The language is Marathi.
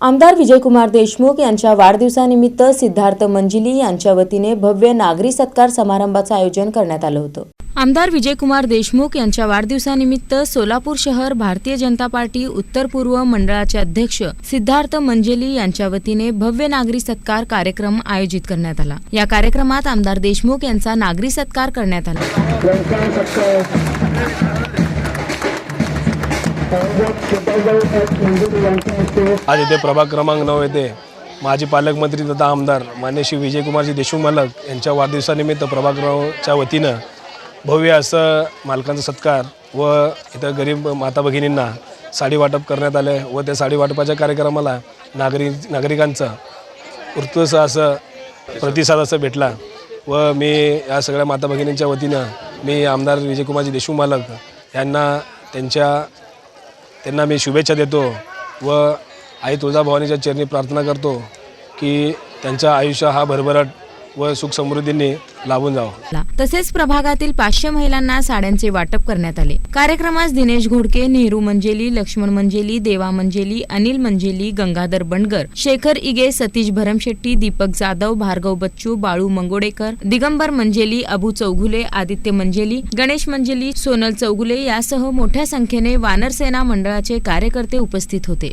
आमदार विजयकुमार देशमुख यांच्या वाढदिवसानिमित्त सिद्धार्थ मंजिली यांच्या वतीने भव्य नागरी सत्कार समारंभाचं आयोजन करण्यात आलं होतं. आमदार विजयकुमार देशमुख यांच्या वाढदिवसानिमित्त सोलापूर शहर भारतीय जनता पार्टी उत्तर पूर्व मंडळाचे अध्यक्ष सिद्धार्थ मंजेली यांच्या वतीने भव्य नागरी सत्कार कार्यक्रम आयोजित करण्यात आला. या कार्यक्रमात आमदार देशमुख यांचा नागरी सत्कार करण्यात आला. आज येथे प्रभाग क्रमांक नऊ येथे माजी पालकमंत्री तथा आमदार मान्य श्री विजयकुमारजी देशमुख मालक यांच्या वाढदिवसानिमित्त प्रभाग नऊच्या वतीनं भव्य असं मालकांचा सत्कार व इथं गरीब माता भगिनींना साडी वाटप करण्यात आलं व त्या साडी वाटपाच्या कार्यक्रमाला नागरिक नागरिकांचा उत्कृष्ट असं प्रतिसाद असं भेटला व मी या सगळ्या माता भगिनींच्या वतीनं मी आमदार विजयकुमारजी देशमुख मालक यांना त्यांच्या त्यांना मी शुभेच्छा देतो व आई तुळजाभवानीच्या चरणी प्रार्थना करतो की त्यांचा आयुष्य हा भरभराट व सुख समृद्धीने लाभून जावं. तसेच प्रभागातील पाचशे महिलांना साड्यांचे वाटप करण्यात आले. कार्यक्रमास दिनेश घोडके नेहरू मंजेली लक्ष्मण मंजेली देवा मंजेली अनिल मंजेली गंगाधर बंडगर शेखर इगे सतीश भरमशेट्टी दीपक जाधव भार्गव बच्चू बाळू मंगोडेकर दिगंबर मंजेली अबू चौघुले आदित्य मंजेली गणेश मंजेली सोनल चौगुले यासह मोठ्या संख्येने वानरसेना मंडळाचे कार्यकर्ते उपस्थित होते.